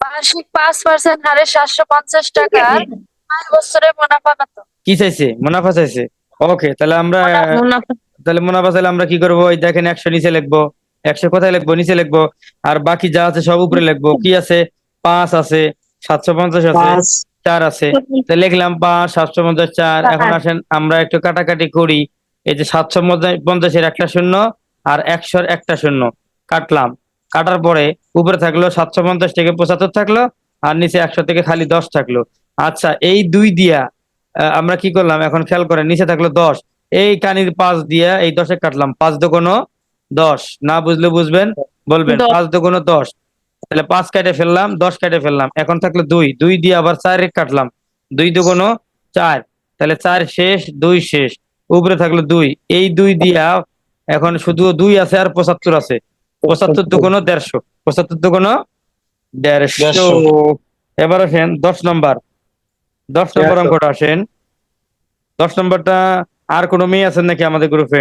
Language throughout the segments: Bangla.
বার্ষিক পাঁচ পার্সেন্ট হারে সাতশো পঞ্চাশ টাকার পাঁচ বছরের মুনাফা কত? কি চাইছে? মুনাফা চাইছে? ওকে তাহলে আমরা তাহলে মুনাফা চাইলে আমরা কি করব? ওই দেখেন একশো নিচে লিখব। একশো কোথায় লিখব? নিচে লিখব। আর বাকি যা আছে সব উপরে লিখব। কি আছে? পাঁচ আছে সাতশো পঞ্চাশ আছে চার আছে। তো লিখলাম পাঁচ সাতশো পঞ্চাশ চার। এখন আসেন আমরা একটু কাটাকাটি করি। এই যে সাতশো পঞ্চাশের একটা শূন্য আর একশোর একটা শূন্য। কাটলাম। কাটার পরে উপরে থাকল সাতশো পঞ্চাশ থেকে পঁচাত্তর থাকল আর নিচে একশো থেকে খালি দশ থাকল। আচ্ছা এই দুই দিয়া আমরা কি করলাম? এখন খেয়াল করেন নিচে থাকল দশ। এই কানির পাঁচ দিয়া এই দশে কাটলাম। পাঁচ দোকানো দশ। না বুঝলে বুঝবেন বলবেন। পাঁচ দোকানো দশ। তাহলে পাঁচ কেটে ফেললাম দশ কেটে ফেললাম। এখন থাকল দুই। দুই দিয়ে আবার চার কাটলাম। দুই দুগুণ চার। তাহলে চার শেষ দুই শেষ। উপরে থাকল দুই। এই দুই দিয়া এখন শুধু দুই আছে আর পঁচাত্তর আছে। পঁচাত্তর দুগুণ দেড়শো। পঁচাত্তর দুগুণ দেড়শো। এবার আসেন দশ নম্বর। দশ নম্বর অঙ্কটা আসেন। দশ নম্বরটা আর কোনো মেয়ে আছেন নাকি আমাদের গ্রুপে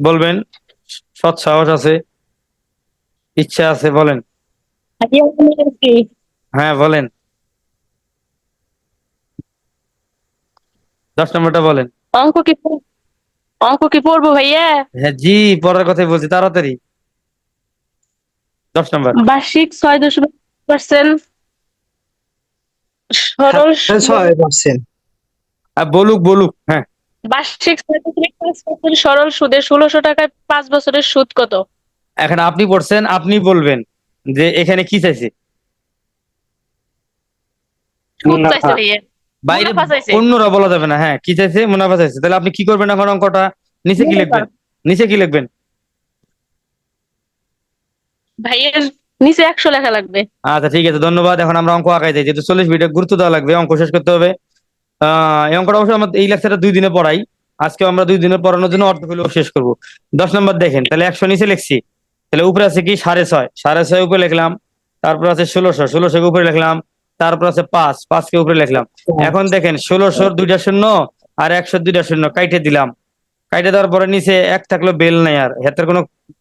বলবেন। সৎ সাহস আছে। ইচ্ছা আছে বলেন। হ্যাঁ বলেন। দশ নম্বরটা বলেন। অঙ্ক কি অঙ্ক কি পড়ব ভাইয়া? হ্যাঁ জি পরের কথাই বলছি তাড়াতাড়ি। দশ নম্বর। বার্ষিক ছয় দশমিক পার্সেন্ট সরল ছয় পার্সেন্ট আর বলুক বলুক হ্যাঁ। বার্ষিক ছয় দশমিক পাঁচ পার্সেন্ট সরল সুদে ষোলোশো টাকায় পাঁচ বছরের সুদ কত? এখন আপনি পড়ছেন আপনি বলবেন যে এখানে কি চাইছে? সুদ চাইছে ভাইয়া। বাইরে অন্যরা বলা যাবে না হ্যাঁ কি চাইছে? মুনাফা চাইছে। তাহলে আপনি কি করবেন এখন অঙ্কটা? নিচে কি লিখবেন? নিচে কি লিখবেন? ভাইয়া নিচে একশো লেখা লাগবে। আচ্ছা ঠিক আছে ধন্যবাদ। এখন আমরা অঙ্ক আঁকাই যাই। যেহেতু চল্লিশ গুরুত্ব দেওয়া লাগবে অঙ্ক শেষ করতে হবে। এই অঙ্কটা অবশ্যই আমরা এই লেকচারটা দুই দিনে পড়াই। আজকে আমরা দুই দিনে পড়ানোর জন্য হলেও শেষ করব। দশ নম্বর দেখেন তাহলে একশো নিচে লিখছি। তাহলে উপরে আছে কি? সাড়ে ছয়। সাড়ে ছয় উপরে লিখলাম। তারপর আছে ষোলোশো। ষোলোশো উপরে লিখলাম। তারপর আছে পাঁচ পাঁচকে উপরে লিখলাম। এখন দেখেন ষোলোশোর দুইটা শূন্য আর একশো দুইটা শূন্য কাইটে দিলাম। কাইটে দেওয়ার পরে নিচে এক থাকল বেল নাই আর হাতের কোনো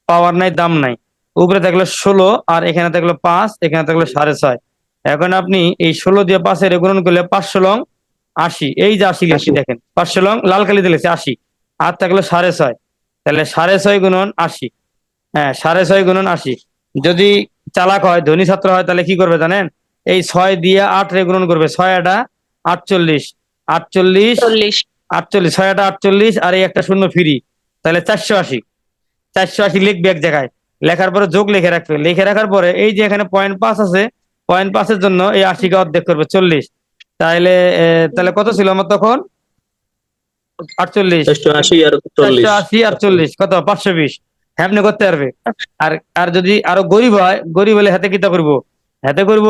পাওয়ার নাই দাম নাই। উপরে থাকল ষোলো আর এখানে থাকল পাঁচ এখানে থাকল সাড়ে ছয়। এখন আপনি এই ষোলো দিয়ে পাঁচের গুণন করলে পাঁচশো লং আশি। এই যে আশি লিখছি দেখেন পাঁচশো লং লাল কালি দিলেছে আশি আর থাকল সাড়ে ছয়। তাহলে সাড়ে ছয় গুণন আশি। হ্যাঁ সাড়ে ছয় গুণন আশি। যদি চালাক হয় ধনী ছাত্র হয় তাহলে কি করবে জানেন? এই ছয় দিয়ে আট রে করবে ছয় আটা আটচল্লিশ। আটচল্লিশ আটচল্লিশ ছয় আটা আটচল্লিশ আর এই একটা শূন্য ফ্রি। তাহলে চারশো আশি। চারশো আশি লিখবে এক জায়গায়। লেখার পরে যোগ লিখে রাখবে। লিখে রাখার পরে এই যে এখানে পয়েন্ট পাঁচ আছে পয়েন্ট পাঁচের জন্য এই আশিকে অর্ধেক করবে চল্লিশ। তাহলে তাহলে কত ছিল আমার তখন? আটচল্লিশ। চারশো আশি আর চল্লিশ। চারশো আশি আর কত? পাঁচশো বিশ। হ্যাপনে করতে পারবে। আর আর যদি আরও গরিব হয় গরিব হলে হাতে কিতা করব হাতে করব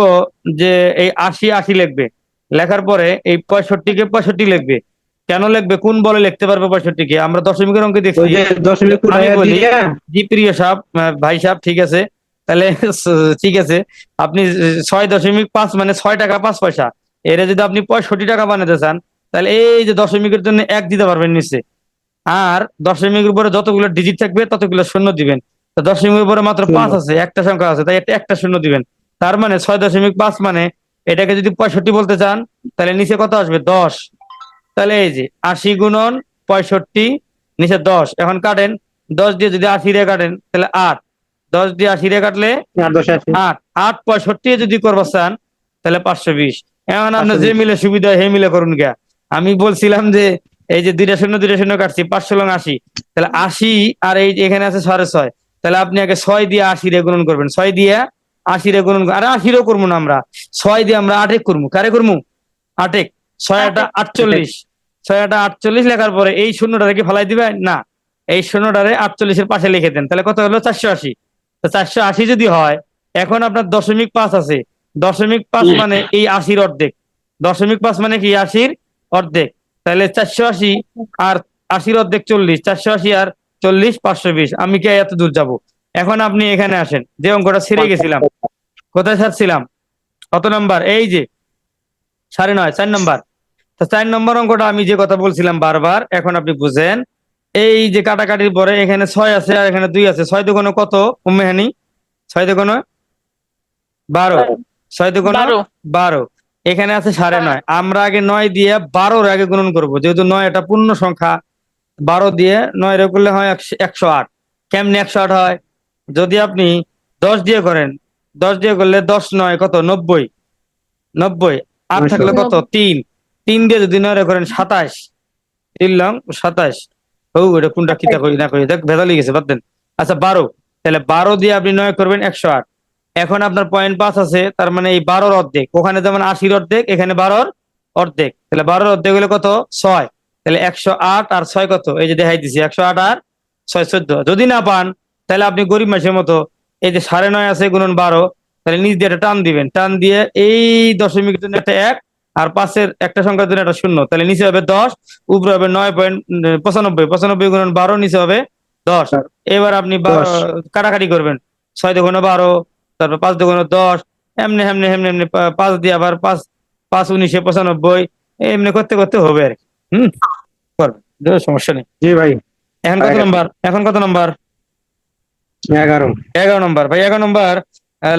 যে এই আশি আশি লিখবে। লেখার পরে এই পঁয়ষট্টিকে পঁয়ষট্টি লিখবে। কেন লিখবে? কোন বলে লিখতে পারবে পঁয়ষট্টিকে? আমরা দশমিকের অঙ্কে দেখছি। জি প্রিয় সাহেব ভাই সাহেব ঠিক আছে। তাহলে ঠিক আছে। আপনি ছয় দশমিক পাঁচ মানে ছয় টাকা পাঁচ পয়সা। এরা যদি আপনি পঁয়ষট্টি টাকা বানাতে চান তাহলে এই যে দশমিকের জন্য এক দিতে পারবেন নিচে। আর দশমিকের উপরে যতগুলো ডিজিট থাকবে ততগুলো শূন্য দিবেন। দশমিকের উপরে মাত্র পাঁচ আছে একটা সংখ্যা আছে তাই একটা শূন্য দিবেন। তার মানে ছয় দশমিক পাঁচ মানে এটাকে যদি পঁয়ষট্টি বলতে চান তাহলে নিচে কত আসবে? দশ। তাহলে এই যে আশি গুণন পঁয়ষট্টি নিচে দশ। এখন কাটেন দশ দিয়ে যদি আশি রে কাটেন তাহলে আট। দশ দিয়ে আশি রে কাটলে আট আট। পঁয়ষট্টি যদি করব চান তাহলে পাঁচশো বিশ। এখন আপনার যে মিলে সুবিধা হয় সেই মিলে করুন গা আমি বলছিলাম যে এই যে দুইটা শূন্য দুইটা শূন্য কাটছি পাঁচশো লং আশি। তাহলে আশি আর এই এখানে আছে সাড়ে ছয়। তাহলে আপনি আগে ছয় দিয়ে আশি রে গুণন করবেন। ছয় দিয়ে আশি রে গুণন আরে আশিরও করব না আমরা। ছয় দিয়ে আমরা আটেক করব। কারে করব? আটেক। ছয় আটা আটচল্লিশ। ছয় আটা আটচল্লিশ লেখার পরে এই শূন্যটারে কি ফেলাই দিবে না। এই শূন্যটারে আটচল্লিশের পাশে লিখে দেন। তাহলে কত হলো? চারশো আশি। তো চারশো আশি যদি হয় এখন আপনার দশমিক পাঁচ আছে। দশমিক পাঁচ মানে এই আশির অর্ধেক। দশমিক পাঁচ মানে কি? আশির অর্ধেক। তাহলে চারশো আশি আর আশির অর্ধেক চল্লিশ। চারশো আশি আর চল্লিশ পাঁচশো বিশ। আমি কি এত দূর যাব? এখন আপনি এখানে আসেন। যে অঙ্কটা ছেড়ে গেছিলাম। কোথায় ছাড়ছিলাম? কত নাম্বার? এই যে সাড়ে নয় চার নাম্বার। তো চার নম্বর অঙ্কটা আমি যে কথা বলছিলাম বারবার এখন আপনি বুঝেন। এই যে কাটাকাটির পরে এখানে ছয় আছে আর এখানে দুই আছে। ছয় দুগুণ কত উম্মেহানি ছয় দুগুণ বারো। ছয় দুগুণ বারো। বারো। এখানে আছে সাড়ে নয়। আমরা আগে নয় দিয়ে বারোর আগে গুণন করব। যেহেতু নয় এটা পূর্ণ সংখ্যা বারো দিয়ে নয় রে করলে হয় একশো- একশো আট। কেমনি একশো আট হয়? যদি আপনি দশ দিয়ে করেন দশ দিয়ে করলে দশ নয় কত? নব্বই। নব্বই। আট থাকলে কত? তিন। তিন দিয়ে যদি নয় করেন সাতাশ। তিন লং সাতাশ। ও এটা কোনটা কিতা করি না করি দেখ ভেদালি গেছে বাদ দেন। আচ্ছা বারো। তাহলে বারো দিয়ে আপনি নয় করবেন একশো আট। এখন আপনার পয়েন্ট পাঁচ আছে তার মানে এই বারোর অর্ধেক। ওখানে যেমন আশির অর্ধেক এখানে বারোর অর্ধেক। তাহলে বারোর অর্ধেক হলে কত? ছয়। তাহলে একশো আট আর ছয় কত? এই যে দেখাই দিছি একশো আট আর ছয় চোদ্দ। যদি না পান তাহলে আপনি গরিব মাসের মতো এই যে সাড়ে নয় আছে গুণন বারো তাহলে নিচ দিয়ে একটা টান দিবেন। টান দিয়ে এই দশমিক জন্য একটা এক আর পাশের একটা সংখ্যার জন্য একটা শূন্য। তাহলে নিচে হবে দশ উপরে হবে নয় পয়েন্ট পঁচানব্বই। পঁচানব্বই গুণন বারো নিচে হবে দশ। এবার আপনি কাটাকাটি করবেন। ছয় দুগুণে বারো তারপর পাঁচ দুগুণে দশ এমনি এমনি এমনি এমনি পাঁচ দিয়ে আবার পাঁচ পাঁচ উনিশে পঁচানব্বই এমনি করতে করতে হবে আর কি। হম? করবেন। সমস্যা নেই। জি ভাই। এখন কত নম্বর? এখন কত নম্বর? এগারো। এগারো নম্বর। ভাই এগারো নম্বর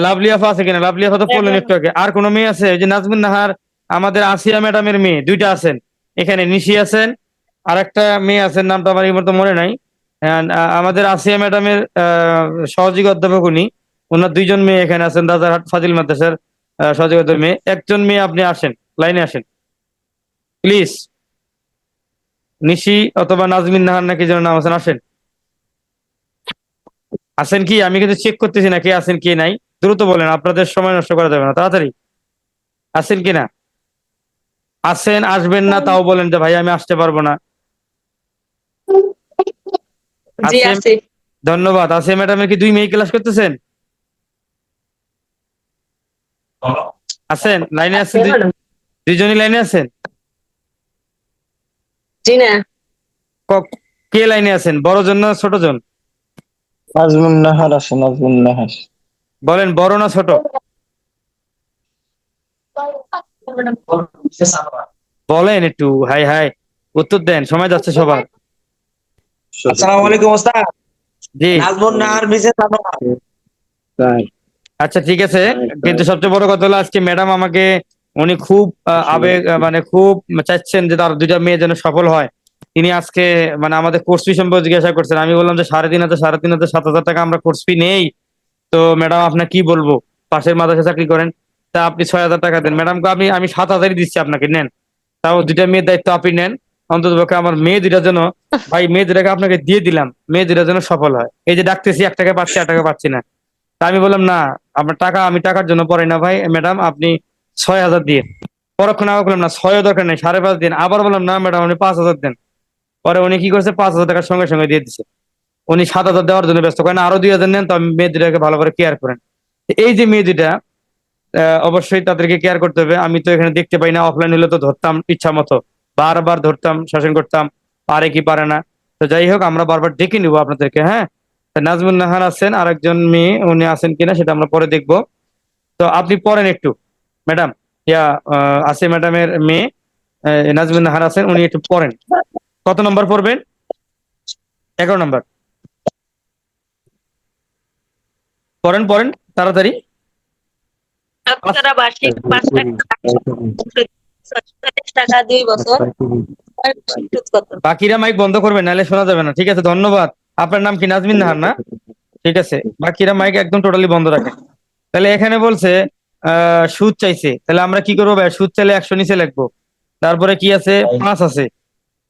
লাভলি আফা আছে কিনা? লাভলি আফা তো বললেন একটু আগে আর কোনো মেয়ে আছে? ওই যে নাজমিন নাহার আমাদের আসিয়া ম্যাডামের মেয়ে দুইটা আছেন। এখানে নিশি আছেন আর একটা মেয়ে আছেন নামটা আমার এই মনে নাই। আমাদের আসিয়া ম্যাডামের আহ, সহযোগী অধ্যাপক উনি। ওনার দুইজন মেয়ে এখানে আছেন রাজারহাট ফাজিল মাদ্রাসার সহযোগী অধ্যাপক মেয়ে। একজন মেয়ে আপনি আসেন লাইনে আসেন। প্লিজ নিশি অথবা নাজমিন নাহার নাকি যেন নাম আছেন আসেন। আছেন কি? আমি কিন্তু চেক করতেছি না কে আছেন কে নাই। দ্রুত বলেন আপনাদের সময় নষ্ট করা যাবে না তাড়াতাড়ি। আছেন কি না? আছেন আসবেন না তাও বলেন যে ভাই আমি আসতে পারব না। ধন্যবাদ। আসে ম্যাডামের কি দুই মেয়ে ক্লাস করতেছেন? আছেন লাইনে আছেন দুই- দুইজনই লাইনে আছেন জি না। ক- কে লাইনে আছেন? বড় জন না ছোট জন নাজমুন নাহার আছে নাজমুন নাহার। বলেন বড় না ছোট? বলেন একটু হাই হাই উত্তর দেন সময় যাচ্ছে সবার। আসসালামু আলাইকুম ওস্তাদ। জি। নাজমুন নাহার মিসেস তাই। আচ্ছা ঠিক আছে কিন্তু সবচেয়ে বড় কথা হলো আজকে ম্যাডাম আমাকে উনি খুব আবেগ মানে খুব চাচ্ছেন যে তার দুইটা মেয়ে যেন সফল হয়। তিনি আজকে মানে আমাদের কোর্স ফি সম্পর্কে জিজ্ঞাসা করছেন। আমি বললাম যে সাড়ে তিন হাজার, সাড়ে তিন হাজার, সাত হাজার টাকা আমরা কোর্স ফি নেই। তো ম্যাডাম, আপনার কি বলব? পাশের মাদ্রাসা চাকরি করেন, তা আপনি ছয় হাজার টাকা দেন। ম্যাডামকে আমি আমি সাত হাজারই দিচ্ছি আপনাকে, নেন। তাও দুইটা মেয়ের দায়িত্ব আপনি নেন। অন্তত পক্ষে আমার মেয়ে দুইটা যেন, ভাই, মেয়ে দুটাকে আপনাকে দিয়ে দিলাম। মেয়ে দুটা যেন সফল হয়। এই যে ডাকতেছি, এক টাকা পাচ্ছি এক টাকা পাচ্ছি না। তা আমি বললাম, না, আপনার টাকা, আমি টাকার জন্য পড়াই না ভাই। ম্যাডাম, আপনি ছয় হাজার দিয়ে। পরক্ষণ আবার বললাম না ছয় দরকার নেই, সাড়ে পাঁচ দিন। আবার বললাম, না, ম্যাডাম, আপনি পাঁচ হাজার দেন। পরে উনি কি করছে? পাঁচ হাজার টাকার সঙ্গে সঙ্গে দিয়ে দিচ্ছে উনি সাত হাজার দেওয়ার জন্য ব্যস্ত করেন, আরও দুই হাজার নেন তো মেয়ে দুটাকে ভালো করে কেয়ার করেন। এই যে মেয়ে দুটা অবশ্যই তাদেরকে কেয়ার করতে হবে। আমি তো এখানে দেখতে পাই না অফলাইন হলে তো ধরতাম ইচ্ছা মতো। বারবার ধরতাম, শাসন করতাম, পারে কি পারে না। তো যাই হোক, আমরা বারবার ডেকে নিবো আপনাদেরকে হ্যাঁ? নাজমুল নাহার আছেন, আরেকজন মেয়ে, উনি আছেন কিনা সেটা আমরা পরে দেখব। তো আপনি পড়েন একটু, ম্যাডাম। ইয়া আছে ম্যাডামের মেয়ে নাজমুল নাহার আছেন, উনি একটু পড়েন। কত নম্বর পড়বেন? এগারো নম্বর। পড়েন পড়েন তাড়াতাড়ি। বার্ষিক পাঁচ টাকা টাকা দুই বছর আর সুদ কত বাকিরা মাইক বন্ধ করবেন নাহলে শোনা যাবে না। ঠিক আছে ধন্যবাদ। আপনার নাম কি নাজমিন নাহার না? ঠিক আছে বাকিরা মাইক একদম টোটালি বন্ধ রাখেন। তাহলে এখানে বলছে আহ সুদ চাইছে। তাহলে আমরা কি করব ভাই? সুদ চাইলে একশো নিচে লিখব। তারপরে কি আছে? পাঁচ আছে।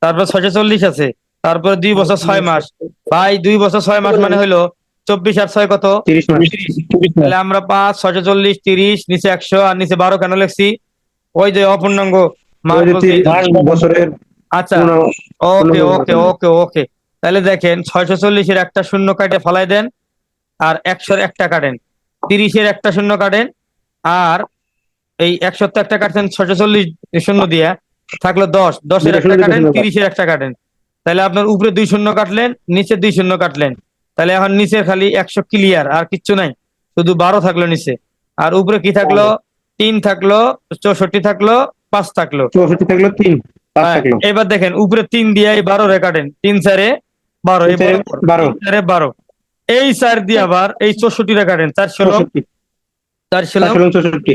তারপর ছয়শো চল্লিশ আছে। তারপরে দুই বছর ছয় মাস। ভাই দুই বছর ছয় মাস মানে হলো চব্বিশ আর ছয় কত? তাহলে আমরা পাঁচ ছয়শো চল্লিশ তিরিশ নিচে একশো আর নিচে বারো কেন লিখছি? ওই যে অপূর্ণাঙ্গ আচ্ছা। ওকে ওকে ওকে ওকে। তাহলে দেখেন ছয়শো চল্লিশের একটা শূন্য কাটে ফালাই দেন। আর একশোর একটা কাটেন। তিরিশের একটা শূন্য কাটেন। আর এই একশো একটা কাটছেন ছয়শো চল্লিশ শূন্য দিয়ে। থাকল দশ দশের একটা কাটেন তিরিশের একটা কাটেন। তাহলে আপনার উপরে দুই শূন্য কাটলেন নিচে দুই শূন্য কাটলেন। তাহলে এখন নিচে খালি একশো ক্লিয়ার আর কিচ্ছু নাই। শুধু বারো থাকল নিচে। আর উপরে কি থাকল? তিন থাকল চৌষট্টি থাকল পাঁচ থাকল। চৌষট্টি থাকল তিন হ্যাঁ, থাকল। এবার দেখেন উপরে তিন দিয়ে বারো রে কাটেন। তিন চারে বারো বারো। চারে বারো। এই চার দিয়ে আবার এই চৌষট্টি রে কাটেন। চার ষোলো। চার ষোলো।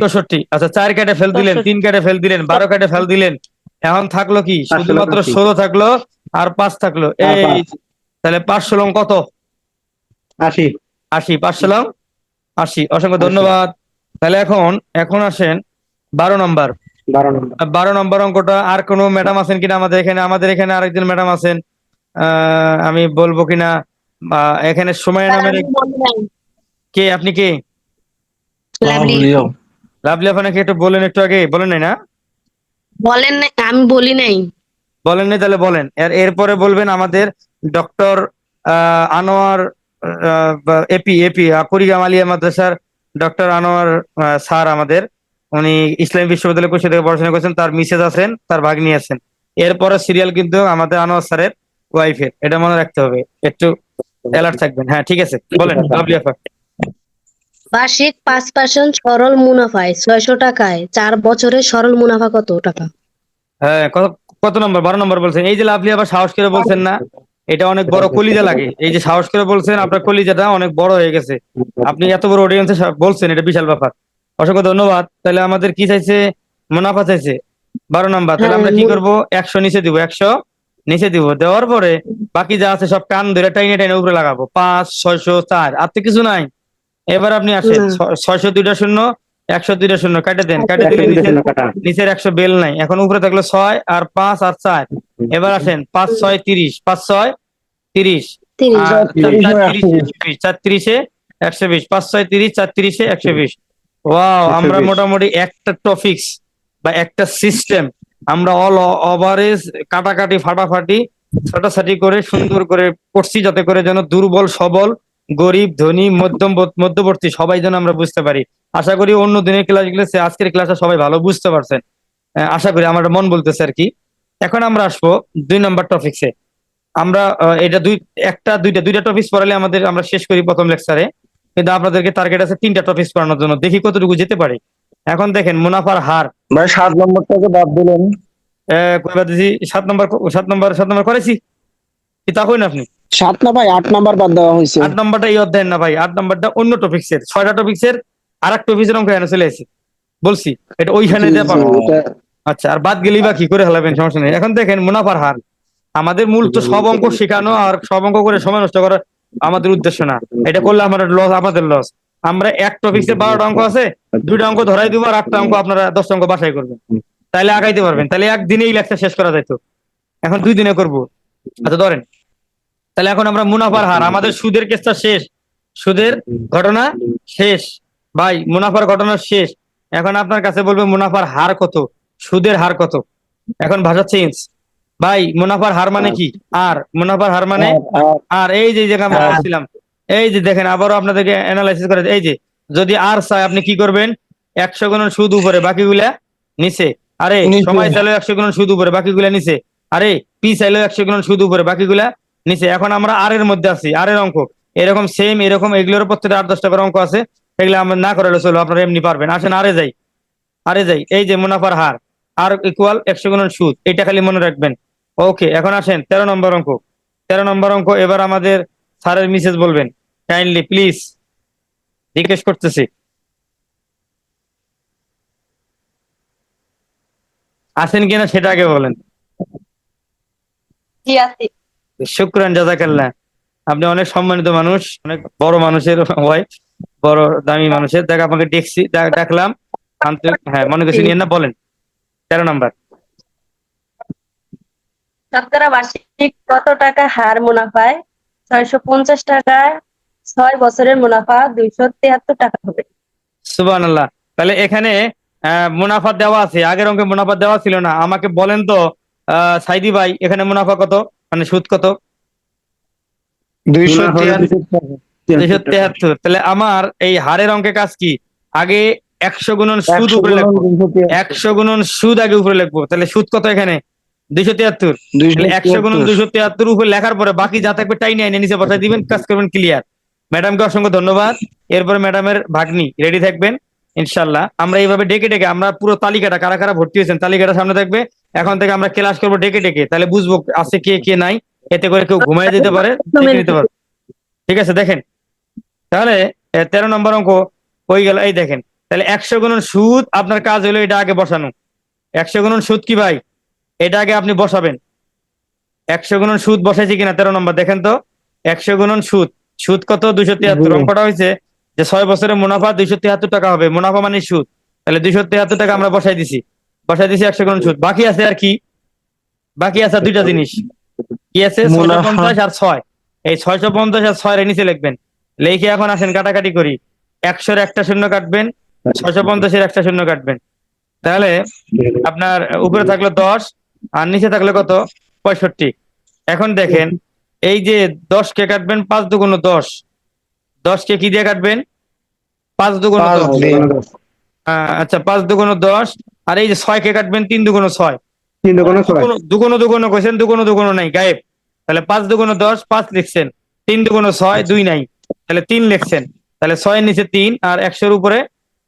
চৌষট্টি। আচ্ছা চার কেটে ফেল দিলেন তিন কেটে ফেল দিলেন বারো কেটে ফেল দিলেন। এখন থাকল কি? শুধুমাত্র ষোলো থাকল আর পাঁচ থাকল। এই তাহলে পাঁচ ষোলো কত? আশি। আশি। পাঁচ ষোলো আশি। অসংখ্য ধন্যবাদ। তাহলে এখন এখন আসেন বারো নম্বর। বারো নম্বর। অঙ্কটা আর কোনো ম্যাডাম আছেন কিনা আমাদের এখানে? আমাদের এখানে আরেকজন ম্যাডাম আছেন। আহ, আমি বলব কিনা? বা এখানে সময় নামের কে? আপনি কে? লাভলি আপনাকে একটু বলেন একটু আগে। বলেন নাই না? বলেন আমি বলি নাই। বলেন নাই তাহলে বলেন। এর, এরপরে বলবেন আমাদের doctor Anwar A P A P Kurigram Alia মাদ্রাসার ডক্টর আনোয়ার স্যার আমাদের। উনি ইসলামী বিশ্ববিদ্যালয় কুষ্টিয়া থেকে পড়াশোনা করেছেন, তার মিসেজ আছেন, তার ভাগ্নি আছেন। এরপরে সিরিয়াল কিন্তু আমাদের আনোয়ার স্যারের ওয়াইফের। এটা মনে রাখতে হবে। একটু অ্যালার্ট থাকবেন। হ্যাঁ ঠিক আছে। বলেন লাভলি আপা বার্ষিক পাঁচ পার্সেন্ট সরল মুনাফায় ছয়শো টাকায় চার বছরের সরল মুনাফা কত টাকা? হ্যাঁ কত কত নম্বর? বারো নম্বর বলছেন। এই যে লাভলি আবার সাহস করে বলছেন না এটা অনেক বড় কলিজা লাগে। এই যে সাহস করে বলছেন আপনার কলিজাটা অনেক বড় হয়ে গেছে। আপনি এত বড় অডিয়েন্সে বলছেন এটা বিশাল ব্যাপার। অসংখ্য ধন্যবাদ। তাহলে আমাদের কি চাইছে? মুনাফা চাইছে। বারো নাম্বার তাহলে হ্যাঁ, আমরা কি করব? একশো নিচে দিব একশো নিচে দিব। দেওয়ার পরে বাকি যা আছে সব কান ধরে টাইনে টাইনে উপরে লাগাবো। পাঁচ ছয়শো চার। আর তো কিছু নাই। এবার আপনি আসেন ছয়শো দুইটা শূন্য একশো দুইটা শূন্য কাটে দেন কাটে দিলে নিচে নিচের একশো বেল নাই। এখন উপরে থাকল ছয় আর পাঁচ আর চার। এবার আসেন পাঁচ ছয় তিরিশ পাঁচ ছয় তিরিশ। চার তিরিশ একশো বিশ, চার একশো বিশ পাঁচ ছয় তিরিশ চার তিরিশে একশো বিশ। ওয়াও আমরা মোটামুটি একটা টপিক্স বা একটা সিস্টেম আমরা অল ওভারেজ কাটাকাটি ফাটাফাটি ছাটাছাটি করে সুন্দর করে করছি যাতে করে যেন দুর্বল সবল গরিব ধনী মধ্যম মধ্যবর্তী সবাই যেন আমরা বুঝতে পারি। আশা করি অন্য দিনের ক্লাসগুলো সে আজকের ক্লাসে সবাই ভালো বুঝতে পারছেন। আশা করি আমার মন বলতেছে আর কি। এখন আমরা আসব দুই নম্বর টপিক্সে আমরা এটা দুই একটা দুইটা দুইটা টপিক পড়ালে আমাদের আমরা শেষ করি প্রথম লেকচারে কিন্তু আপনাদেরকে টার্গেট আছে তিনটা টপিক পড়ানোর জন্য। দেখি কতটুকু যেতে পারে। এখন দেখেন মুনাফার হার। ভাই সাত নম্বরটাকে বাদ দিলেন। দিছি? সাত নম্বর সাত নম্বর সাত নম্বর করেছি? কি তা কইন আপনি? সাত না ভাই আট নাম্বার বাদ দেওয়া হয়েছে। আট নম্বরটা এই অধ্যায়ের না ভাই আট নম্বরটা অন্য টপিক্সের ছয়টা টপিক্সের আর এক টপিক্সের অঙ্ক এনে চলে আসি। বলছি এটা ওইখানে দেওয়া পাবো আচ্ছা আর বাদ গেলেই বা কি করে হেলাবেন সমস্যা নেই। এখন দেখেন মুনাফার হার আমাদের মূল তো সব অঙ্ক শেখানো আর সব অঙ্ক করে সময় নষ্ট করা আমাদের উদ্দেশ্য না। এটা করলে আমাদের লস আমাদের লস আমরা এক টপিক্সে বারোটা অঙ্ক আছে দুইটা অঙ্ক ধরাই দিব আর আটটা অঙ্ক আপনারা দশটা অঙ্ক বাসায় করবেন। তাইলে আগাইতে পারবেন। তাহলে একদিনেই লেকচার শেষ করা যাইতো। এখন দুই দিনে করব। আচ্ছা ধরেন তাহলে এখন আমরা মুনাফার হার। আমাদের সুদের কেসটা শেষ। সুদের ঘটনা শেষ। ভাই মুনাফার ঘটনা শেষ। এখন আপনার কাছে বলবে মুনাফার হার কত? সুদের হার কত? এখন ভাষা চেঞ্জ ভাই মুনাফার হার মানে কি? আর মুনাফার হার মানে? আর- এই যে জায়গা আমরা। বলছিলাম এই যে দেখেন আবারও আপনাদেরকে অ্যানালাইসিস করে। এই যে যদি আর চাই আপনি কি করবেন? একশো গুণন সুদ উপরে বাকিগুলা নিচে। আরে সময় চাইলেও একশো গুণন সুদ উপরে বাকিগুলা নিচে। আরে পি চাইলেও একশো গুণন সুদ উপরে বাকিগুলা নিচে, এখন আমরা আর এর মধ্যে আছি, আর এর অঙ্ক। এরকম সেম এরকম এগুলোর প্রত্যেকটা আট দশটা করে অঙ্ক আছে, এগুলো আমরা না করালে চলো আপনারা এমনি পারবেন। আসেন, আরে যাই আরে যাই, এই যে মুনাফার হার, আর ইকুয়াল একশো গুণন সুদ, এটা খালি মনে রাখবেন। ওকে এখন আসেন, তেরো নম্বর অঙ্ক। তেরো নম্বর অঙ্ক, এবার আমাদের স্যারের মিসেস বলবেন কাইন্ডলি প্লিজ জিজ্ঞেস করতেছি। আছেন কিনা সেটা আগে বলেন। জি শুক্রান জাজাকাল্লাহ আপনি অনেক সম্মানিত মানুষ অনেক বড় মানুষের ওয়াইফ বড় দামি মানুষের। দেখ আপনাকে দেখছি ডাকলাম আন্তরিক হ্যাঁ মনে করছি নিয়ে না বলেন। তেরো নাম্বার। শতকরা বার্ষিক কত টাকা হার মুনাফায় ছয়শো পঞ্চাশ টাকায় ছয় বছরের মুনাফা দুইশো তিয়াত্তর টাকা হবে। সুবান আল্লাহ তাহলে এখানে মুনাফা দেওয়া আছে। আগের অঙ্কে মুনাফা দেওয়া ছিল না। আমাকে বলেন তো সাইদি ভাই এখানে মুনাফা কত? মানে সুদ কত? দুইশো তিয়াত্তর। তাহলে আমার এই হারের অঙ্কে কাজ কি? আগে একশো গুণন সুদ উপরে লিখব। একশো গুণন সুদ আগে উপরে লিখব। তাহলে সুদ কত এখানে? দুইশো তিয়াত্তর। একশো গুণন দুইশো তিয়াত্তর উপরে লেখার পরে বাকি যা থাকবে টাই নিয়ে নিচে বসাই দিবেন। কাজ করবেন ক্লিয়ার ম্যাডামকে অসংখ্য ধন্যবাদ। এরপরে ম্যাডামের ভাগ্নি রেডি থাকবেন। ইনশাল্লাহ। আমরা এইভাবে ডেকে ডেকে আমরা পুরো তালিকাটা কারা কারা ভর্তি হয়েছেন তালিকাটা সামনে থাকবে এখন থেকে আমরা ক্লাস করব ডেকে ডেকে। তাহলে বুঝব আছে কে কে নাই। এতে করে কেউ ঘুমায় যেতে পারে ঠিক আছে দেখেন। তাহলে তেরো নম্বর অঙ্ক হয়ে গেল। এই দেখেন তাহলে একশো গুণন সুদ আপনার কাজ হলো এটা আগে বসানো। একশো গুণন সুদ কি ভাই? এটা আগে আপনি বসাবেন। একশো গুণন সুদ বসাইছি কিনা? তেরো নম্বর দেখেন তো। একশো গুণন সুদ। সুদ কত? দুইশো তিয়াত্তর। অঙ্কটা হয়েছে যে ছয় বছরের মুনাফা দুইশো তিয়াত্তর টাকা হবে। মুনাফা মানে সুদ। তাহলে দুইশো তিয়াত্তর টাকা আমরা বসাই দিছি। বসাই দিছি একশো গুণন সুদ। বাকি আছে আর কি? বাকি আছে দুইটা জিনিস। কি আছে? ছয়শো পঞ্চাশ আর ছয়। এই ছয়শো পঞ্চাশ আর ছয় নিচে লিখবেন। লিখে এখন আসেন কাটাকাটি করি। একশোর একটা শূন্য কাটবেন ছয়শো পঞ্চাশের একটা শূন্য কাটবেন। তাহলে আপনার উপরে থাকল দশ আর নিচে থাকল কত? পঁয়ষট্টি। এখন দেখেন এই যে দশ কে কাটবেন পাঁচ দুগুণ দশ। দশ কে কি দিয়ে কাটবেন? পাঁচ দুগুণ আচ্ছা পাঁচ দুগুণ দশ। আর এই যে ছয় কে কাটবেন তিন দুগুণ ছয়। তিন দুগুণ দুগুণ দুগুণ কইছেন দুগুণ দুগুণ নাই গায়েব। তাহলে পাঁচ দুগুণ দশ পাঁচ লিখছেন। তিন দুগুণ ছয় দুই নাই। তাহলে তিন লিখছেন। তাহলে ছয়ের নিচে তিন আর একশোর উপরে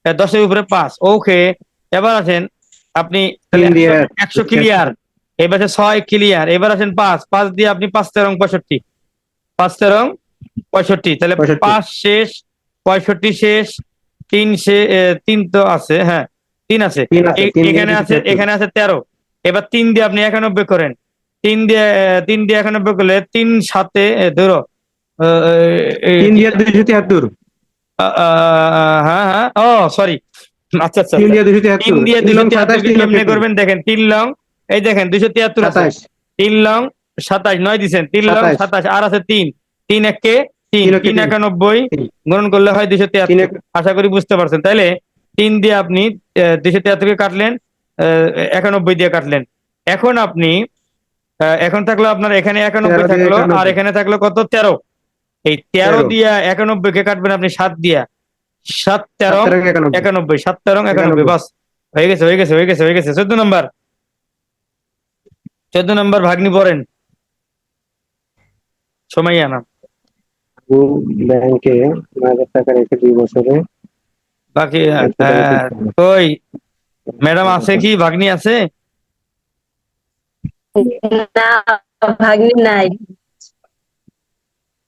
দশের উপরে পাঁচ। ওকে এবার আসেন আপনি একশো- ক্লিয়ার এবার আছে ছয় ক্লিয়ার এবার আসেন পাঁচ। পাঁচ দিয়ে আপনি পাঁচ তেরং পঁয়ষট্টি। পাঁচ তেরং পঁয়ষট্টি তাহলে পাঁচ শেষ পঁয়ষট্টি শেষ তিন সে তিন তো আছে হ্যাঁ তিন আছে। দিয়ে এখানে আছে এখানে আছে তেরো। এবার তিন দিয়ে আপনি একানব্বই করেন। তিন দিয়ে তিন দিয়ে একানব্বই করলে তিন এ, ধরো তিন দিয়ে দুইশো তিয়াত্তর। হ্যাঁ হ্যাঁ ও সরি আচ্ছা আচ্ছা তিন আচ্ছা। দিয়ে দুইশো তিন দিয়ে তিয়াত্তর তিন তেত্রিশ। করবেন দেখেন তিন লং এই দেখেন দুশো তিয়াত্তর তিন লং সাতাশ নয় দিছেন তিন লং। সাতাশ আর আছে তিন। তিন একে তিন তিন। একানব্বই গ্রহণ করলে হয় দুশো তিয়াত্তর। আশা করি বুঝতে পারছেন। তাইলে তিন দিয়ে আপনি দুশো তিয়াত্তরকে কাটলেন একানব্বই দিয়ে কাটলেন। এখন আপনি এখন থাকল আপনার এখানে একানব্বই থাকল আর এখানে থাকল কত? তেরো। এই তেরো। দিয়া একানব্বই কে কাটবেন আপনি? সাত দিয়া। সাত তেরো একানব্বই। সাত তেরো একানব্বই। বাস হয়ে গেছে হয়ে গেছে হয়ে গেছে হয়ে গেছে। চোদ্দ নম্বর। চোদ্দ নম্বর ভাগ্নি পড়েন। সময় আনা। ব্যাংকে হাজার টাকা রেখে দুই বছরে বাকি। কই ম্যাডাম আছে কি? ভাগ্নি আছে? না ভাগ্নি নাই।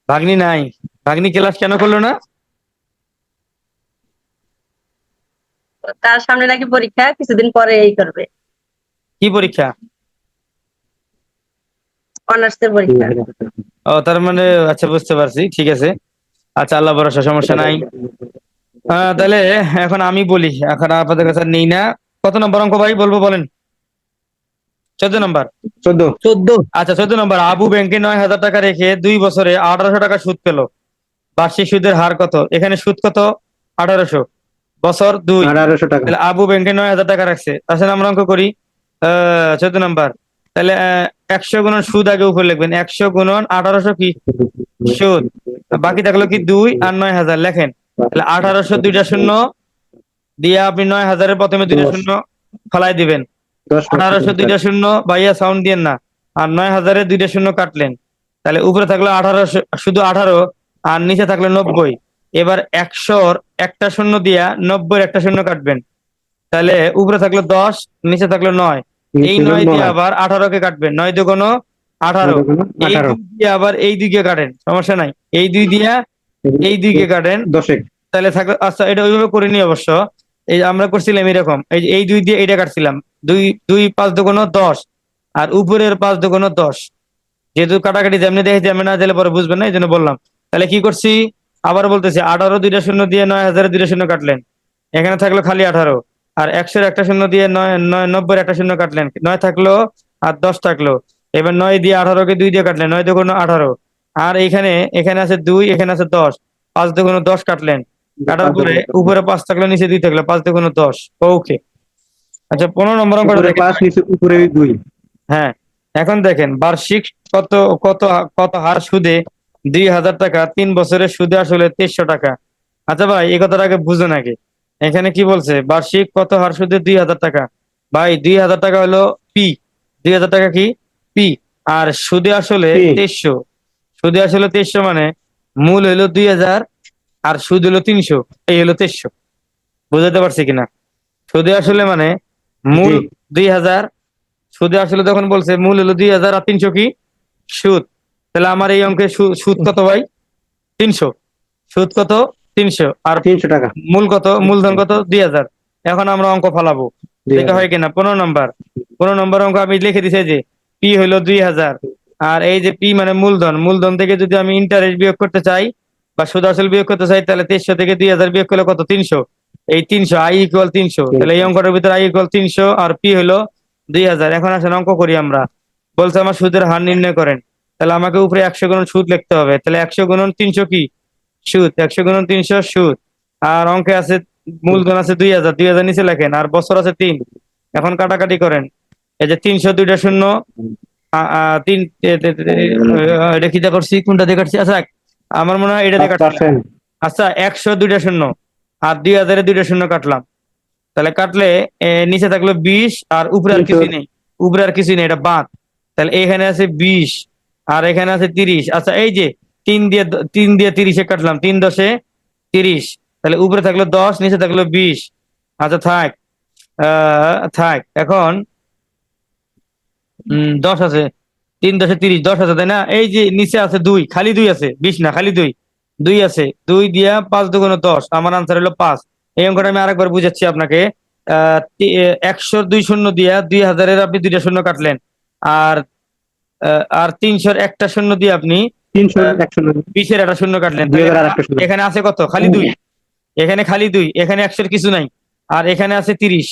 ভাগ্নি নাই। ভাগ্নি ক্লাস কেন করল না? তার সামনে নাকি পরীক্ষা কিছুদিন পরে এই করবে। কি পরীক্ষা? অনার্সের পরীক্ষা। ও তার মানে আচ্ছা বুঝতে পারছি ঠিক আছে। আচ্ছা আল্লাহ ভরসা সমস্যা নাই। তাহলে এখন আমি বলি এখন আপনাদের কাছে নেই না। কত নম্বর অঙ্ক ভাই বলব বলেন। চোদ্দ নম্বর? চোদ্দ। চোদ্দ। আচ্ছা চোদ্দ নম্বর আবু ব্যাংকে নয় হাজার টাকা রেখে দুই বছরে আঠারোশো টাকা সুদ পেল। বার্ষিক সুদের হার কত? এখানে সুদ কত? আঠারোশো। বছর দুই। আঠারোশো টাকা। আবু ব্যাংকে নয় হাজার টাকা রাখছে। তাছাড়া আমরা অঙ্ক করি। আহ চোদ্দ নম্বর। তাহলে আহ, একশো গুণন সুদ আগে উপরে লিখবেন। একশো গুণন আঠারোশো কি? সুদ। বাকি থাকল কি? দুই আর নয় হাজার। লেখেন। তাহলে আঠারোশো দুইটা শূন্য দিয়ে আপনি নয় হাজারের প্রথমে দুইটা শূন্য ফলাই দিবেন। আঠারোশো দুইটা শূন্য ভাইয়া সাউন্ড দিয়েন না। আর নয় হাজারে দুইটা শূন্য কাটলেন। তাহলে উপরে থাকল আঠারোশো শুধু আঠারো আর নিচে থাকল নব্বই। এবার একশোর একটা শূন্য দিয়া নব্বই একটা শূন্য কাটবেন। তাহলে উপরে থাকল দশ নিচে থাকল নয়। এই নয় দিয়ে আবার আঠারোকে কাটবেন। নয় দুগুণ আঠারো। এই আঠারো। দিয়ে আবার এই দিকে কাটেন সমস্যা নাই। এই দুই দিয়া এই দিকে কাটেন। দশেক। তাহলে থাকল আচ্ছা এটা ওইভাবে করিনি অবশ্য। এই আমরা করছিলাম এরকম। এই এই দুই দিয়ে এটা কাটছিলাম। দুই দুই পাঁচ দুগুণ দশ আর উপরের পাঁচ দুগুণ দশ। যেহেতু কাটাকাটি যেমনি দেখে যেমনি না দিলে পরে বুঝবেন না এই জন্য বললাম। তাহলে কি করছি? আবার বলতেছি আঠারো দুইটা শূন্য দিয়ে নয় হাজারে দুইটা শূন্য কাটলেন। এখানে থাকল খালি আঠারো। আর একশোর একটা শূন্য দিয়ে নয় নয় নব্বই একটা শূন্য কাটলেন। নয় থাকল আর দশ থাকল। এবার নয় দিয়ে আঠারোকে দুই দিয়ে কাটলেন নয় দুগুণ আঠারো। আর এখানে এখানে আছে দুই এখানে আছে দশ। পাঁচ দু দুগুণ দশ কাটলেন। কাটার পরে উপরে পাঁচ থাকল নিচে দুই থাকল পাঁচ দুগুণ দশ। ওকে। আচ্ছা পনেরো নম্বর অঙ্কটা উপরে পাঁচ নিচে উপরে দুই। হ্যাঁ এখন দেখেন বার্ষিক কত কত কত হার সুদে দুই হাজার টাকা তিন বছরের সুদে আসলে তেইশশো টাকা। আচ্ছা ভাই এই কথাটা আগে বুঝো নাকি এখানে কি বলছে? বার্ষিক কত হার সুদে দুই হাজার টাকা? ভাই দুই হাজার টাকা হলো পি দুই হাজার টাকা কি? পি আর সুদে আসলে তেইশশো। সুদে আসলে তেইশশো মানে মূল হলো দুই হাজার আর সুদ হলো তিনশো। এই হলো তেইশশো। বুঝাতে পারছি কিনা? সুদে আসলে মানে মূল দুই হাজার সুদে আসলে তখন বলছে মূল হলো দুই হাজার আর তিনশো কি? সুদ। তাহলে আমার এই অঙ্কে সুদ কত ভাই? তিনশো। সুদ কত? তিনশো। আর তিনশো টাকা। মূল কত? মূলধন কত? দুই হাজার। এখন আমরা অঙ্ক ফালাবো। দেখা হয় কিনা? পনেরো নম্বর। পনেরো নম্বর অঙ্ক আমি লিখে দিছি যে পি হইল দুই হাজার। আর এই যে পি মানে মূলধন। মূলধন থেকে যদি আমি ইন্টারেস্ট বিয়োগ করতে চাই বা সুদ আসল বিয়োগ করতে চাই তাহলে তেইশশো থেকে দুই হাজার বিয়োগ করলে কত? তিনশো। এই তিনশো আই ইকুয়াল তিনশো। তাহলে এই অঙ্কটার ভিতরে আই ইকুয়াল তিনশো আর পি হলো দুই হাজার। এখন আসেন অঙ্ক করি আমরা। বলছে আমার সুদের হার নির্ণয় করেন। তাহলে আমাকে উপরে একশো গুণন সুদ লিখতে হবে। তাহলে একশো গুণন তিনশো কি? সুদ একশো গুণন তিনশো সুদ। আর অঙ্কে আছে মূলধন আছে দুই হাজার দুই হাজার নিচে লেখেন। আর বছর আছে তিন। এখন কাটাকাটি করেন। এই যে তিনশো দুইটা শূন্য তিন এটা কি করছি কোনটা দিয়ে কাটছি? আচ্ছা আমার মনে হয় এটা দিয়ে আচ্ছা একশো দুইটা শূন্য। আর দুই হাজারে দুইটা শূন্য কাটলাম। তাহলে কাটলে নিচে থাকল বিশ আর উপরে আর কিছু নেই। উপরে আর কিছু নেই এটা বাদ। তাহলে এখানে আছে বিশ আর এখানে আছে তিরিশ। আচ্ছা এই যে তিন দিয়ে তিন দিয়ে তিরিশে কাটলাম, তিন দশে তিরিশ। তাহলে উপরে থাকল দশ, নিচে থাকল বিশ। আচ্ছা থাক। থাক, এখন দশ আছে। তিন দশে তিরিশ, দশ আছে, তাই না? এই যে নিচে আছে দুই, খালি দুই আছে, বিশ না, খালি দুই। দুই আছে, দুই দিয়া পাঁচ দুগুণ দশ, আমার আনসার হলো পাঁচ। এই অঙ্কটা আমি আরেকবার বুঝাচ্ছি আপনাকে। একশো দুই শূন্য দিয়া দুই হাজারের আপনি দুইটা শূন্য কাটলেন। আর আর তিনশোর একটা শূন্য দিয়ে আপনি তিনশো একশো বিশের একটা শূন্য কাটলেন। দুই। এখানে আছে কত? খালি দুই? এখানে খালি দুই? এখানে একশোর কিছু নাই। আর এখানে আছে তিরিশ।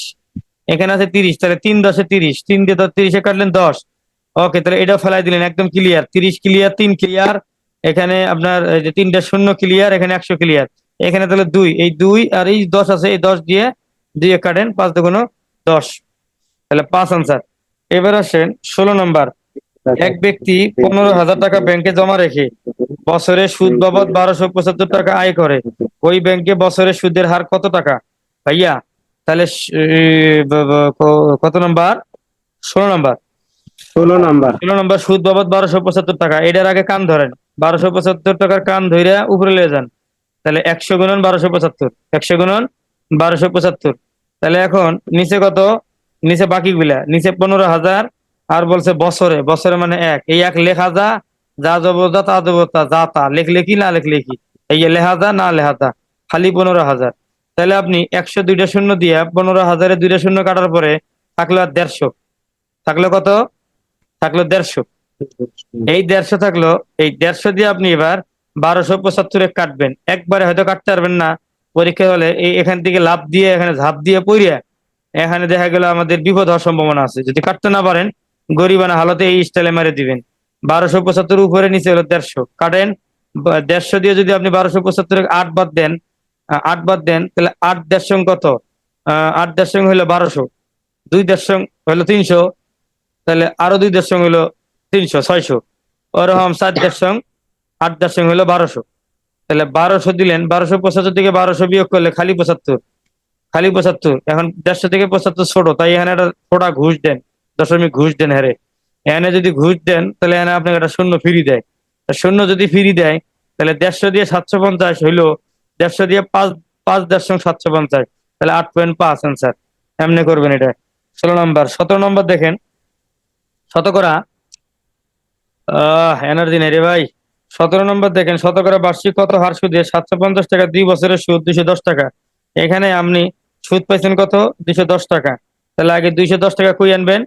এখানে আছে তিরিশ। তাহলে তিন দশে তিরিশ। তিন দিয়ে দশ তিরিশে কাটলেন দশ। ওকে তাহলে এটাও ফেলাই দিলেন একদম ক্লিয়ার তিরিশ ক্লিয়ার তিন ক্লিয়ার এখানে আপনার এই যে তিনটা শূন্য ক্লিয়ার এখানে একশো ক্লিয়ার এখানে তাহলে দুই। এই দুই আর এই দশ আছে এই দশ দিয়ে দিয়ে কাটেন পাঁচ দুগুণ দশ। তাহলে পাঁচ আনসার এবার আসেন ষোলো নম্বর। এক ব্যক্তি পনেরো হাজার টাকা ব্যাংকে জমা রেখে বছরে সুদ বাবদ বারোশো পঁচাত্তর টাকা আয় করে। ওই ব্যাংকে বছরে সুদের হার কত টাকা? ভাইয়া তাহলে কত নাম্বার? ষোলো নাম্বার। ষোলো নাম্বার। ষোলো নম্বর সুদ বাবদ বারোশো পঁচাত্তর টাকা। এটার আগে কান ধরেন। বারোশো পঁচাত্তর টাকার কান ধরে উপরে লিয়ে যান। তাহলে একশো গুণন বারোশো পঁচাত্তর। একশো গুণন বারোশো পঁচাত্তর। তাহলে এখন নিচে কত? নিচে বাকি গুলা নিচে পনেরো হাজার আর বলছে বছরে বছরে মানে এক। এই এক লেখা যা যা জবতা তা জবতা যা তা। লেখলে কি, না লেখলে কি? এই যা না যা, খালি পনেরো হাজার। তাহলে আপনি একশো দুইটা শূন্য দিয়ে পনেরো হাজারে দুইটা শূন্য কাটার পরে থাকল আর দেড়শো। থাকল কত? থাকল দেড়শো। এই দেড়শো থাকল, এই দেড়শো দিয়ে আপনি এবার বারোশো পঁচাত্তরে কাটবেন। একবারে হয়তো কাটতে পারবেন না। পরীক্ষা হলে এই এখান থেকে লাভ দিয়ে, এখানে ঝাঁপ দিয়ে পড়িয়া এখানে দেখা গেল আমাদের বিপদ হওয়ার সম্ভাবনা আছে। যদি কাটতে না পারেন গরিবানা হালতে এই স্টাইলে মেরে দিবেন। বারোশো পঁচাত্তর উপরে নিচে হলো দেড়শো। কাটেন দেড়শো দিয়ে যদি আপনি বারোশো পঁচাত্তরে আট বাদ দেন আট বাদ দেন, তাহলে আট দেড়শো কত? আট দেড়শো হলো বারোশো। দুই দেড়শো হলো তিনশো। তাহলে আরও দুই দেড়শো হলো তিনশো, ছয়শো। ওরকম সাত দেড়শো, আট দেড়শো হলো বারোশো। তাহলে বারোশো দিলেন, বারোশো পঁচাত্তর থেকে বারোশো বিয়োগ করলে খালি পঁচাত্তর। খালি পঁচাত্তর, এখন দেড়শো থেকে পঁচাত্তর ছোট, তাই এখানে একটা থোড়া ঘুষ দেন। দশমিক ঘুষ দেন হ্যারে এনে যদি ঘুষ দেন, তাহলে এনে আপনাকে একটা শূন্য ফ্রি দেয়। শূন্য যদি ফ্রি দেয়, তাহলে দেড়শো দিয়ে সাতশো পঞ্চাশ হইল দেড়শো দিয়ে পাঁচ পাঁচ দেড়শো সাতশো পঞ্চাশ। তাহলে আট পয়েন্ট পাঁচ অ্যান্সার এমনি করবেন এটা। ষোলো নম্বর সতেরো নম্বর দেখেন। শতকরা, আহ এনার্জি নেই রে ভাই। সতেরো নম্বর দেখেন, শতকরা বার্ষিক কত? হার সুদে সাতশো পঞ্চাশ টাকা, দুই বছরের সুদ দুইশো দশ টাকা। এখানে আপনি সুদ পাইছেন কত? দুইশো দশ টাকা। তাহলে আগে দুইশো দশ টাকা কই আনবেন?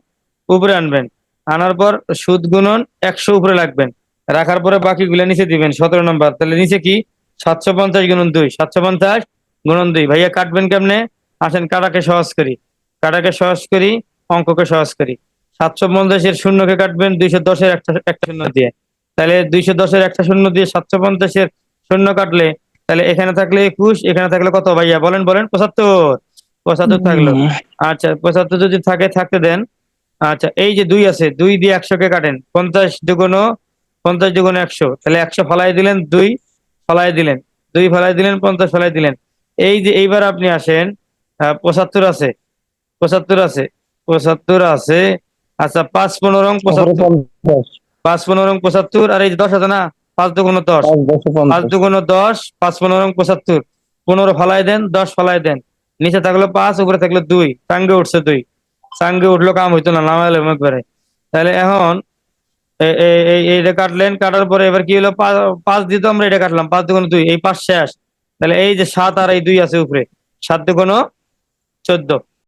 উপরে আনবেন। আনার পর সুদ গুণন একশো উপরে রাখবেন। রাখার পরে বাকি বাকিগুলো নিচে দিবেন সতেরো নম্বর। তাহলে নিচে কি? সাতশো পঞ্চাশ গুণন দুই। সাতশো পঞ্চাশ গুণন দুই। ভাইয়া কাটবেন কেমনে? আসেন কাটাকে সহজ করি। কাটাকে সহজ করি অঙ্ককে সহজ করি। সাতশো পঞ্চাশের শূন্যকে কাটবেন দুইশো দশের একটা একটা শূন্য দিয়ে। তাহলে দুইশো দশের একটা শূন্য দিয়ে সাতশো পঞ্চাশের শূন্য কাটলে তাহলে এখানে থাকলে একুশ এখানে থাকলে কত ভাইয়া? বলেন বলেন পঁচাত্তর। পঁচাত্তর থাকল। আচ্ছা পঁচাত্তর যদি থাকে থাকতে দেন। আচ্ছা এই যে দুই আছে দুই দিয়ে একশোকে কাটেন পঞ্চাশ দুগুণ পঞ্চাশ দুগুণ একশো তাহলে একশো ফলাই দিলেন দুই ফলাই দিলেন দুই ফলাই দিলেন পঞ্চাশ ফলাই দিলেন। এই যে এইবার আপনি আসেন পঁচাত্তর আছে পঁচাত্তর আছে পঁচাত্তর আছে আচ্ছা পাঁচ পনেরো পঁচাত্তর। পাঁচ পনেরো পঁচাত্তর আর এই যে দশ আছে না পাঁচ দুগুণ দশ। পাঁচ দুগুণ দশ পাঁচ পনেরো পঁচাত্তর। পনেরো ফলাই দেন দশ ফলাই দেন। নিচে থাকল পাঁচ উপরে থাকল দুই সাঙ্গে উঠছে দুই। সাঙ্গে উঠল, কাম হইতো না, নামাইলো একবারে তাহলে এখন এইটা কাটলেন, কাটার পরে এবার কি হলো পাঁচ দিয়ে তো আমরা এটা কাটলাম, পাঁচ দুগুণ দুই, এই পাঁচ শেষ। তাহলে এই যে সাত আর এই দুই আছে উপরে, সাত দুগুণ চোদ্দ।